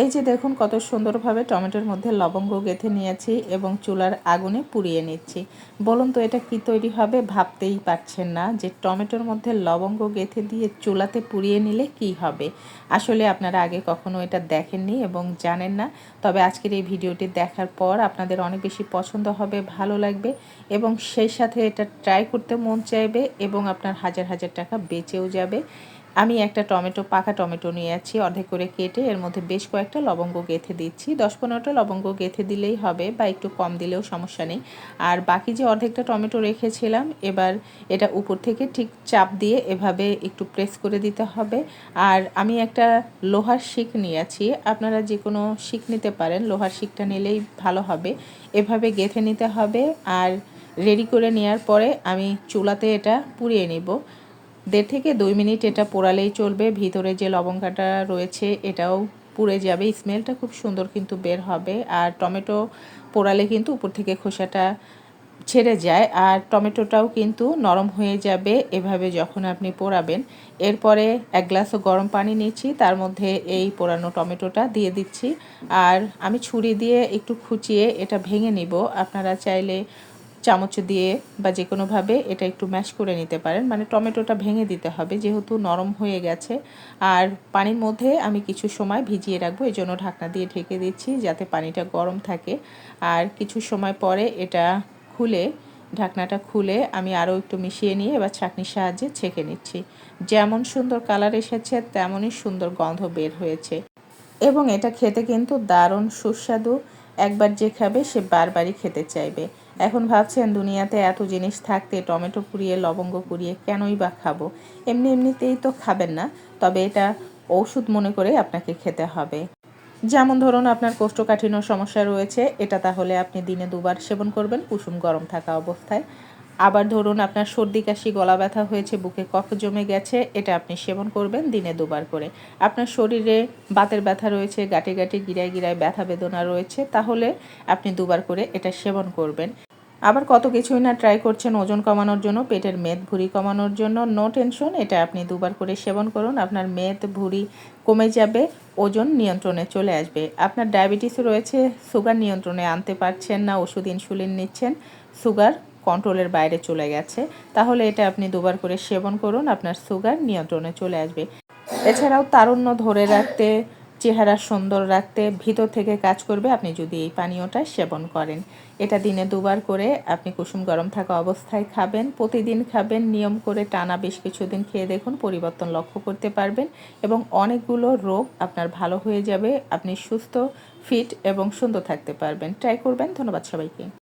এই যে দেখুন কত সুন্দরভাবে টমেটোর মধ্যে লবঙ্গ গেঁথে নিয়েছি এবং চুলার আগুনে পুড়িয়ে নিচ্ছি। বলুন তো এটা কি তৈরি হবে ভাবতেই পারছেন না যে টমেটোর মধ্যে লবঙ্গ গেঁথে দিয়ে চুলাতে পুড়িয়ে নিলে কি হবে। আসলে আপনারা আগে কখনো এটা দেখেননি এবং জানেন না, তবে আজকের এই ভিডিওটি দেখার পর আপনাদের অনেক বেশি পছন্দ হবে, ভালো লাগবে এবং সেই সাথে এটা ট্রাই করতে মন চাইবে এবং আপনার হাজার হাজার টাকা বেঁচেও যাবে। আমি একটা টমেটো, পাকা টমেটো নিয়েছি, অর্ধেক করে কেটে এর মধ্যে বেশ কয়েকটা লবঙ্গ গেঁথে দিচ্ছি। দশ পনেরোটা লবঙ্গ গেঁথে দিলেই হবে বা একটু কম দিলেও সমস্যা নেই। আর বাকি যে অর্ধেকটা টমেটো রেখেছিলাম, এবার এটা উপর থেকে ঠিক চাপ দিয়ে এভাবে একটু প্রেস করে দিতে হবে। আর আমি একটা লোহার শিক নিয়েছি, আপনারা যে কোনো শিক নিতে পারেন, লোহার শিকটা নিলেই ভালো হবে। এভাবে গেঁথে নিতে হবে আর রেডি করে নেওয়ার পরে আমি চুলাতে এটা পুড়িয়ে নিব। দেড় থেকে দুই মিনিট এটা পোড়ালেই চলবে। ভিতরে যে লবঙ্গাটা রয়েছে, এটাও পুড়ে যাবে। স্মেলটা খুব সুন্দর কিন্তু বের হবে। আর টমেটো পোড়ালে কিন্তু উপর থেকে খোসাটা ছেড়ে যায়। আর টমেটোটাও কিন্তু নরম হয়ে যাবে এভাবে যখন আপনি পোড়াবেন। এরপরে এক গ্লাসও গরম পানি নিচ্ছি, তার মধ্যে এই পোড়ানো টমেটোটা দিয়ে দিচ্ছি। আর আমি ছুরি দিয়ে একটু খুঁচিয়ে এটা ভেঙে নিব। আপনারা চাইলে চামচ দিয়ে বা যে কোনোভাবে এটা একটু ম্যাশ করে নিতে পারেন। মানে টমেটোটা ভেঙে দিতে হবে, যেহেতু নরম হয়ে গেছে। আর পানির মধ্যে আমি কিছু সময় ভিজিয়ে রাখব এই জন্য ঢাকনা দিয়ে ঢেকে দিচ্ছি যাতে পানিটা গরম থাকে। আর কিছু সময় পরে এটা খুলে, ঢাকনাটা খুলে আমি আরও একটু মিশিয়ে নিয়ে এবার ছাঁকনির সাহায্যে ছেঁকে নিচ্ছি। যেমন সুন্দর কালার এসেছে, তেমনই সুন্দর গন্ধ বের হয়েছে। এবং এটা খেতে কিন্তু দারুণ সুস্বাদু। একবার যে খাবে, সে বারবারই খেতে চাইবে। এখন ভাবছেন, দুনিয়াতে এত জিনিস থাকতে টমেটো পুড়িয়ে, লবঙ্গ পুড়িয়ে কেনই বা খাব? এমনি এমনিতেই তো খাবেন না, তবে এটা ওষুধ মনে করে আপনাকে খেতে হবে। যেমন ধরুন, আপনার কোষ্ঠকাঠিন্য সমস্যা রয়েছে, এটা তাহলে আপনি দিনে দুবার সেবন করবেন, কুসুম গরম থাকা অবস্থায়। আবার ধরুন আপনার সর্দি, কাশি, গলা ব্যথা হয়েছে, বুকে কফ জমে গেছে, এটা আপনি সেবন করবেন দিনে দুবার করে। আপনার শরীরে বাতের ব্যথা রয়েছে, গাটে গাটে গিরায় গিরায় ব্যথা বেদনা রয়েছে, তাহলে আপনি দুবার করে এটা সেবন করবেন। আবার কত কিছুই না ট্রাই করছেন ওজন কমানোর জন্য, পেটের মেদ ভুঁড়ি কমানোর জন্য নো টেনশন এটা আপনি দুবার করে সেবন করুন, আপনার মেদ ভুঁড়ি কমে যাবে, ওজন নিয়ন্ত্রণে চলে আসবে। আপনার ডায়াবেটিস রয়েছে সুগার নিয়ন্ত্রণে আনতে পারছেন না, ওষুধ ইনসুলিন নিচ্ছেন সুগার কন্ট্রোলের বাইরে চলে গেছে। তাহলে এটা আপনি দুবার করে সেবন করুন, আপনার সুগার নিয়ন্ত্রণে চলে আসবে। এছাড়াও তারুণ্য ধরে রাখতে, চেহারা সুন্দর রাখতে, ভিতর থেকে কাজ করবে, আপনি যদি এই পানীয়টা সেবন করেন। এটা দিনে দুবার করে আপনি কুসুম গরম থাকা অবস্থায় খাবেন, প্রতিদিন খাবেন, নিয়ম করে টানা বেশ কিছুদিন খেয়ে দেখুন, পরিবর্তন লক্ষ্য করতে পারবেন এবং অনেকগুলো রোগ আপনার ভালো হয়ে যাবে, আপনি সুস্থ ফিট এবং সুন্দর থাকতে পারবেন। ট্রাই করবেন, ধন্যবাদ সবাইকে।